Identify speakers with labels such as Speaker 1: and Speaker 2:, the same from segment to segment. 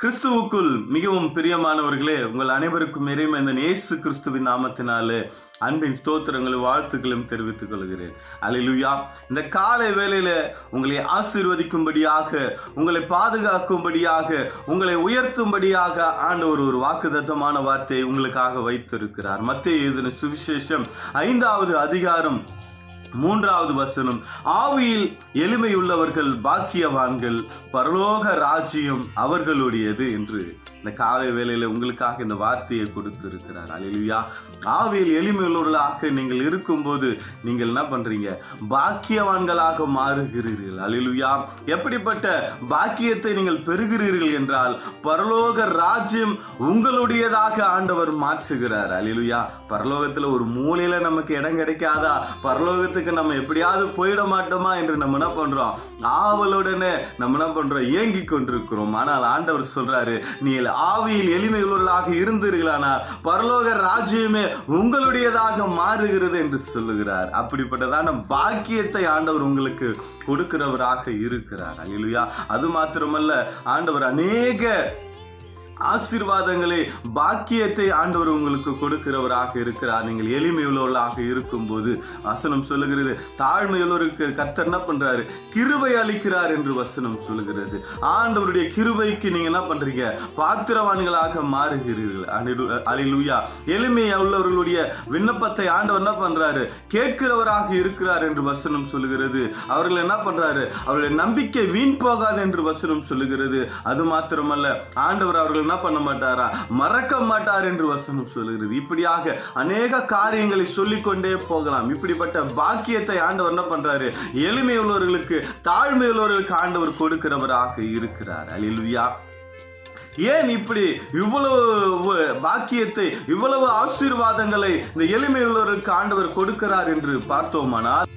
Speaker 1: கிறிஸ்துவுக்குள் மிகவும் பிரியமானவர்களே உங்கள் அனைவருக்கும் இறைமந்தன் இயேசு கிறிஸ்துவின் நாமத்தினாலே அன்பின் ஸ்தோத்திரங்களும் வாழ்த்துக்களும் தெரிவித்துக் கொள்கிறேன். அலிலுயா இந்த காலை வேளையில உங்களை ஆசீர்வதிக்கும்படியாக உங்களை பாதுகாக்கும்படியாக உங்களை உயர்த்தும்படியாக ஆண்டவர் ஒரு வாக்குதத்தமான வார்த்தையை உங்களுக்காக வைத்திருக்கிறார். மத்திய எழுதின சுவிசேஷம் ஐந்தாவது அதிகாரம் மூன்றாவது வசனம் ஆவியில் எளிமையுள்ளவர்கள் பாக்கியவான்கள் பரலோக ராஜ்யம் அவர்களுடையது என்று. இந்த காலை வேளையில உங்களுக்காக இந்த வார்த்தையை கொடுத்திருக்கிறார். அலிலுயா ஆவியில் எளிமையுள்ளவர்களாக நீங்கள் இருக்கும்போது நீங்கள் என்ன பண்றீங்க? பாக்கியவான்களாக மாறுகிறீர்கள். அலிலுயா எப்படிப்பட்ட பாக்கியத்தை நீங்கள் பெறுகிறீர்கள் என்றால் பரலோக ராஜ்யம் உங்களுடையதாக ஆண்டவர் மாற்றுகிறார். அலிலுயா பரலோகத்துல ஒரு மூலையில நமக்கு இடம் கிடைக்காதா? பரலோகத்தில் இடத்துக்கு நம்ம எப்படியாவது போயிட மாட்டோமா என்று நம்ம என்ன பண்றோம்? ஆவலுடனே நம்ம என்ன பண்றோம்? ஏங்கி கொண்டிருக்கிறோம். ஆனால் ஆண்டவர் சொல்றாரு நீ ஆவியில் எளிமையுள்ளவர்களாக இருந்தீர்களானால் பரலோக ராஜ்யமே உங்களுடையதாக மாறுகிறது என்று சொல்லுகிறார். அப்படிப்பட்டதான பாக்கியத்தை ஆண்டவர் உங்களுக்கு கொடுக்கிறவராக இருக்கிறார். இல்லையா அது மாத்திரமல்ல ஆண்டவர் அநேக ஆசீர்வாதங்களை பாக்கியத்தை ஆண்டவர் உங்களுக்கு கொடுக்கிறவராக இருக்கிறார். நீங்கள் எளிமையுள்ளவர்களாக இருக்கும்போது வசனம் சொல்லுகிறது. தாழ்மையுள்ளவருக்கு கர்த்தர் என்ன பண்றாரு? கிருபை அளிக்கிறார் என்று வசனம் சொல்லுகிறது. ஆண்டவருடைய கிருபைக்கு நீங்க என்ன பண்றீங்க? பாத்திரவான்களாக மாறுகிறீர்கள். அலிலுயா. எளிமை உள்ளவர்களுடைய விண்ணப்பத்தை ஆண்டவர் என்ன பண்றாரு? கேட்கிறவராக இருக்கிறார் என்று வசனம் சொல்லுகிறது. அவர்கள் என்ன பண்றாரு? அவருடைய நம்பிக்கை வீண் போகாது என்று வசனம் சொல்லுகிறது. அது மாத்திரமல்ல ஆண்டவர் அவர்கள் என்ன பண்ண மாட்டாரா? மறக்க மாட்டார் என்று வசனம் சொல்லுகிறது. இப்படியாக அநேக காரியங்களை சொல்லிக்கொண்டே போகலாம். இப்படிப்பட்ட பாக்கியத்தை ஆண்டவர் என்ன பண்றாரு? எளிமை உள்ளவர்களுக்கு தாழ்மை உள்ளவர்களுக்கு ஆண்டவர் கொடுக்கிறவராக இருக்கிறார். அலிலுயா ஏன் இப்படி இவ்வளவு பாக்கியத்தை இவ்வளவு ஆசீர்வாதங்களை இந்த எளிமை உள்ளவருக்கு ஆண்டவர் கொடுக்கிறார் என்று பார்த்தோமானால்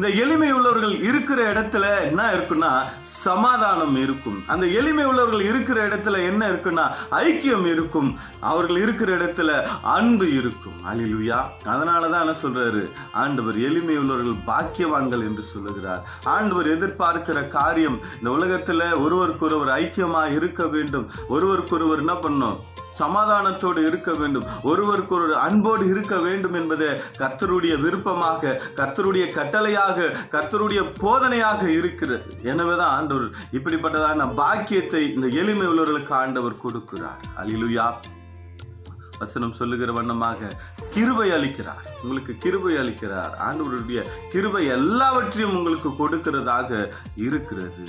Speaker 1: இந்த எளிமை உள்ளவர்கள் இருக்கிற இடத்துல என்ன இருக்குன்னா சமாதானம் இருக்கும். அந்த எளிமை உள்ளவர்கள் இருக்கிற இடத்துல என்ன இருக்குன்னா ஐக்கியம் இருக்கும். அவர்கள் இருக்கிற இடத்துல அன்பு இருக்கும். அலிலுயா அதனாலதான் என்ன சொல்றாரு? ஆண்டவர் எளிமை உள்ளவர்கள் பாக்கியவான்கள் என்று சொல்லுகிறார். ஆண்டவர் எதிர்பார்க்கிற காரியம் இந்த உலகத்தில் ஒருவருக்கொருவர் ஐக்கியமாக இருக்க வேண்டும். ஒருவருக்கொருவர் என்ன பண்ணும் சமாதானத்தோடு இருக்க வேண்டும். ஒருவருக்கு ஒரு அன்போடு இருக்க வேண்டும் என்பது கர்த்தருடைய விருப்பமாக கர்த்தருடைய கட்டளையாக கர்த்தருடைய போதனையாக இருக்கிறது. எனவேதான் ஆண்டவர் இப்படிப்பட்டதான பாக்கியத்தை இந்த எளிமை உள்ளவர்களுக்கு ஆண்டவர் கொடுக்கிறார். அலிலுயா வசனம் சொல்லுகிற வண்ணமாக கிருபை அளிக்கிறார். உங்களுக்கு கிருபை அளிக்கிறார். ஆண்டவருடைய கிருபை எல்லாவற்றையும் உங்களுக்கு கொடுக்கிறதாக இருக்கிறது.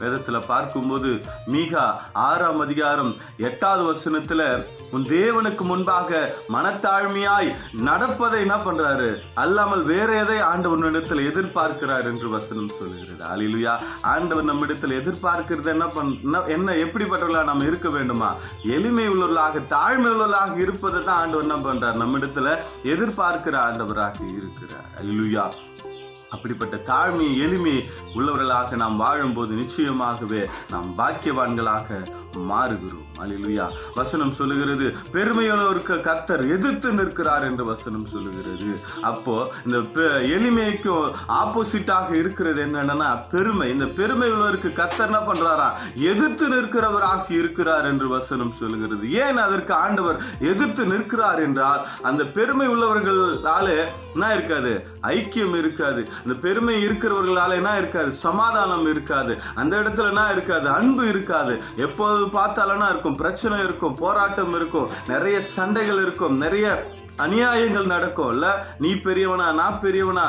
Speaker 1: வேதத்துல பார்க்கும்போது மீகா ஆறாம் அதிகாரம் எட்டாவது வசனத்துல உன் தேவனுக்கு முன்பாக மனத்தாழ்மையாய் நடப்பதை என்ன பண்றாரு? அல்லாமல் வேற எதை ஆண்டவனிடத்தில் எதிர்பார்க்கிறார்? என்று வசனம் சொல்லுகிறது. அலிலுயா ஆண்டவர் நம்மிடத்தில் எதிர்பார்க்கிறது என்ன பண்ண என்ன எப்படிப்பட்டவர்களாக நம்ம இருக்க வேண்டுமா? எளிமை உள்ளவர்களாக தாழ்மை உள்ளவர்களாக இருப்பதை தான் ஆண்டவர் என்ன பண்ணுறார் நம்மிடத்தில் எதிர்பார்க்கிற ஆண்டவராக இருக்கிறார். அலிலுயா அப்படிப்பட்ட தாழ்மை எளிமை உள்ளவர்களாக நாம் வாழும்போது நிச்சயமாகவே நாம் பாக்கியவான்களாக மாறுகிறோம் அலிலுயா வசனம் சொல்லுகிறது பெருமையுள்ளவருக்கு கர்த்தர் எதிர்த்து நிற்கிறார் என்று வசனம் சொல்லுகிறது. அப்போ இந்த எளிமைக்கும் ஆப்போசிட்டாக இருக்கிறது என்னன்னா பெருமை. இந்த பெருமை உள்ளவருக்கு கர்த்தர் என்ன பண்றாரா? எதிர்த்து நிற்கிறவராக இருக்கிறார் என்று வசனம் சொல்லுகிறது. ஏன் அதற்கு ஆண்டவர் எதிர்த்து நிற்கிறார் என்றால் அந்த பெருமை உள்ளவர்களாலே என்ன இருக்காது? ஐக்கியம் இருக்காது. இந்த பெருமை இருக்கிறவர்களால என்ன இருக்காது? சமாதானம் இருக்காது. அந்த இடத்துல என்ன இருக்காது? அன்பு இருக்காது. எப்போது பார்த்தாலும் இருக்கும்? பிரச்சனை இருக்கும் போராட்டம் இருக்கும் நிறைய சண்டைகள் இருக்கும் நிறைய அநியாயங்கள் நடக்கும். நீ பெரியவனா நான் பெரியவனா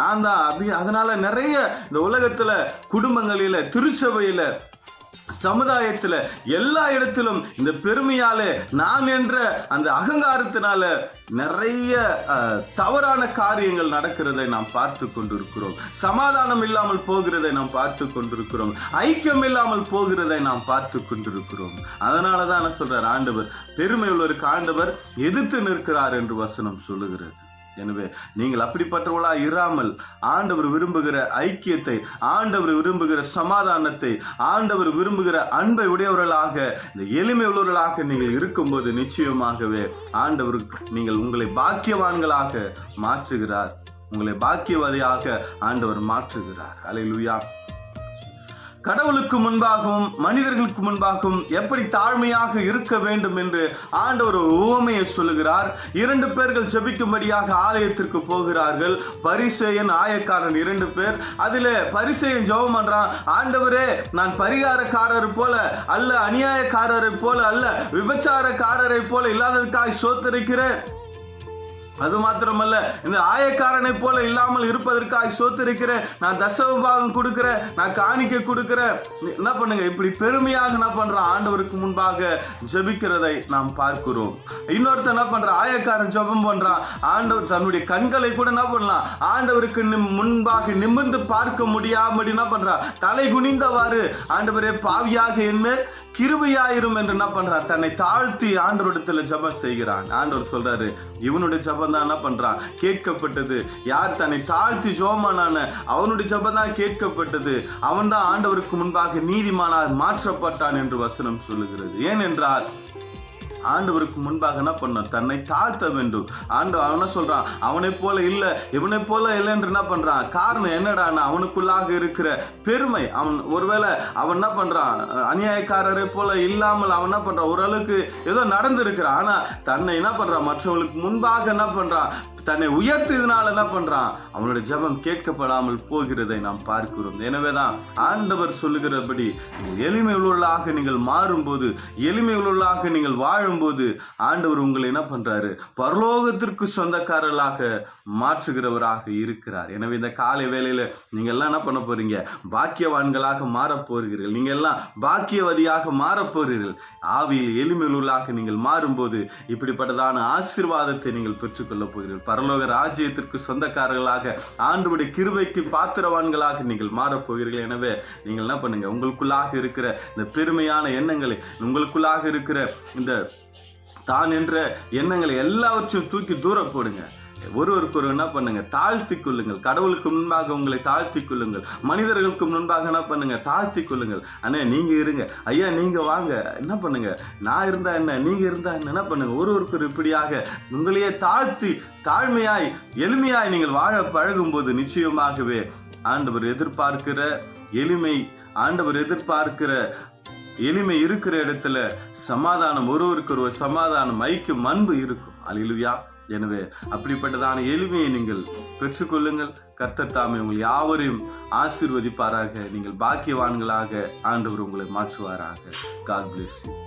Speaker 1: நான் தான் அப்படி. அதனால நிறைய இந்த உலகத்துல குடும்பங்களில திருச்சபையில சமுதாயத்துல எல்லா இடத்திலும் இந்த பெருமையாலே நான் என்ற அந்த அகங்காரத்தினால நிறைய தவறான காரியங்கள் நடக்கிறதை நாம் பார்த்து கொண்டிருக்கிறோம். சமாதானம் இல்லாமல் போகிறதை நாம் பார்த்து கொண்டிருக்கிறோம். ஐக்கியம் இல்லாமல் போகிறதை நாம் பார்த்து கொண்டிருக்கிறோம். அதனாலதான் என்ன சொல்றார் ஆண்டவர்? பெருமை உள்ளவருக்கு ஆண்டவர் எதிர்த்து நிற்கிறார் என்று வசனம் சொல்லுகிறது. எனவே நீங்கள் அப்படிப்பட்டவர்களா இராமல் ஆண்டவர் விரும்புகிற ஐக்கியத்தை ஆண்டவர் விரும்புகிற சமாதானத்தை ஆண்டவர் விரும்புகிற அன்பை உடையவர்களாக இந்த எளிமை உள்ளவர்களாக நீங்கள் இருக்கும்போது நிச்சயமாகவே ஆண்டவர் நீங்கள் உங்களை பாக்கியவான்களாக மாற்றுகிறார். உங்களை பாக்கியவாதியாக ஆண்டவர் மாற்றுகிறார். அலையிலுயா கடவுளுக்கு முன்பாகவும் மனிதர்களுக்கு முன்பாகவும் எப்படி தாழ்மையாக இருக்க வேண்டும் என்று ஆண்டவர் உவமையை சொல்லுகிறார். இரண்டு பேர்கள் ஜெபிக்கும்படியாக ஆலயத்திற்கு போகிறார்கள். பரிசேயன் ஆயக்காரன் இரண்டு பேர். அதில் பரிசேயன் ஜெபம் பண்றான். ஆண்டவரே நான் பரிகாரக்காரர் போல அல்ல அநியாயக்காரரை போல அல்ல விபச்சாரக்காரரை போல இல்லாததுக்காய் சோத்தரிக்கிறேன். அது மாத்திரமல்ல இந்த ஆயக்காரனை போல இல்லாமல் இருப்பதற்காக சோத்திருக்கிறேன். நான் தசவபாகம் கொடுக்குறேன் நான் காணிக்க கொடுக்குறேன். என்ன பண்ணுங்க? இப்படி பெருமையாக என்ன பண்றான் ஆண்டவருக்கு முன்பாக ஜெபிக்கிறதை நாம் பார்க்கிறோம். இன்னொருத்தர் என்ன பண்றான் ஆயக்காரன் ஜபம் பண்றான். ஆண்டவர் தன்னுடைய கண்களை கூட என்ன பண்ணலாம்? ஆண்டவருக்கு நிம்- முன்பாக நிமிர்ந்து பார்க்க முடியாமடி என்ன பண்றான்? தலை குனிந்தவாறு ஆண்டவரே பாவியாக என்ன கிருபையாயிரும் என்று என்ன பண்றான் தன்னை தாழ்த்தி ஆண்டவரிடத்துல ஜபம் செய்கிறான். ஆண்டவர் சொல்றாரு இவனுடைய ஜபம் தான் என்ன பண்றான்? கேட்கப்பட்டது. யார் தன்னை தாழ்த்தி ஜோமானான அவனுடைய ஜபம் தான் கேட்கப்பட்டது. அவன் தான் ஆண்டவருக்கு முன்பாக நீதிமானார் மாற்றப்பட்டான் என்று வசனம் சொல்லுகிறது. ஏனென்றால் ஆண்டவருக்கு முன்பாக என்ன பண்ணான் தன்னை தாழ்த்த வேண்டும். ஆண்டு அவனை சொல்றான் அவனை போல இல்ல இவனை போல இல்லை என்று என்ன பண்றான்? காரணம் என்னடான்னா அவனுக்குள்ளாக இருக்கிற பெருமை. அவன் ஒருவேளை அவன் என்ன பண்றான்? அநியாயக்காரரை போல இல்லாமல் அவன் என்ன பண்றான்? ஓரளவுக்கு ஏதோ நடந்திருக்கிறான். ஆனா தன்னை என்ன பண்றான்? மற்றவங்களுக்கு முன்பாக என்ன பண்றான்? தன்னை உயர்த்தியதுனால என்ன பண்றான்? அவனுடைய ஜெபம் கேட்கப்படாமல் போகிறதை நாம் பார்க்கிறோம். எனவேதான் ஆண்டவர் சொல்லுகிறபடி எளிமை உள்ளாக நீங்கள் மாறும்போது எளிமை உள்ளாக நீங்கள் வாழும் போது ஆண்டவர் உங்களை என்ன பண்றாரு? பரலோகத்திற்கு சொந்தக்காரர்களாக மாற்றுகிறவராக இருக்கிறார். எனவே இந்த காலை வேலையில நீங்க எல்லாம் என்ன பண்ண போறீங்க? பாக்கியவான்களாக மாறப் போகிறீர்கள். நீங்க எல்லாம் பாக்கியவதியாக மாறப் போகிறீர்கள். ஆவியில் எளிமை நீங்கள் மாறும்போது இப்படிப்பட்டதான ஆசீர்வாதத்தை நீங்கள் பெற்றுக்கொள்ளப் போகிறீர்கள். பரலோக ராஜ்யத்திற்கு சொந்தக்காரர்களாக ஆண்டுடைய கிருபைக்கு பாத்திரவான்களாக நீங்கள் மாறப் போகிறீர்கள். எனவே நீங்கள் என்ன பண்ணுங்க? உங்களுக்குள்ளாக இருக்கிற இந்த பெருமையான எண்ணங்களை உங்களுக்குள்ளாக இருக்கிற இந்த தான் என்ற எண்ணங்களை எல்லாவற்றையும் தூக்கி தூர போடுங்க. ஒருவருக்கு ஒரு என்ன பண்ணுங்க? தாழ்த்தி கொள்ளுங்கள். கடவுளுக்கு முன்பாக உங்களை தாழ்த்தி கொள்ளுங்கள். மனிதர்களுக்கு முன்பாக என்ன பண்ணுங்க? தாழ்த்தி கொள்ளுங்கள். அண்ணே நீங்க இருங்க. ஐயா நீங்க வாங்க. என்ன பண்ணுங்க? நான் இருந்தா என்ன? நீங்க இருந்தா என்ன? என்ன பண்ணுங்க? ஒருவருக்கு ஒரு இப்படியாக உங்களையே தாழ்த்தி தாழ்மையாய் எளிமையாய் நீங்கள் வாழ பழகும் போது நிச்சயமாகவே ஆண்டவர் எதிர்பார்க்கிற எளிமை ஆண்டவர் எதிர்பார்க்கிற எளிமை இருக்கிற இடத்துல சமாதானம் ஒருவருக்கு ஒருவர் சமாதானம் ஐக்கியம் அன்பு இருக்கும். அலிலுயா எனவே அப்படிப்பட்டதான எளிமையை நீங்கள் பெற்றுக்கொள்ளுங்கள். கர்த்தர் தாமே உங்கள் யாவரையும் ஆசீர்வதிப்பாராக. நீங்கள் பாக்கியவான்களாக ஆண்டவர் உங்களை மாற்றுவாராக. God bless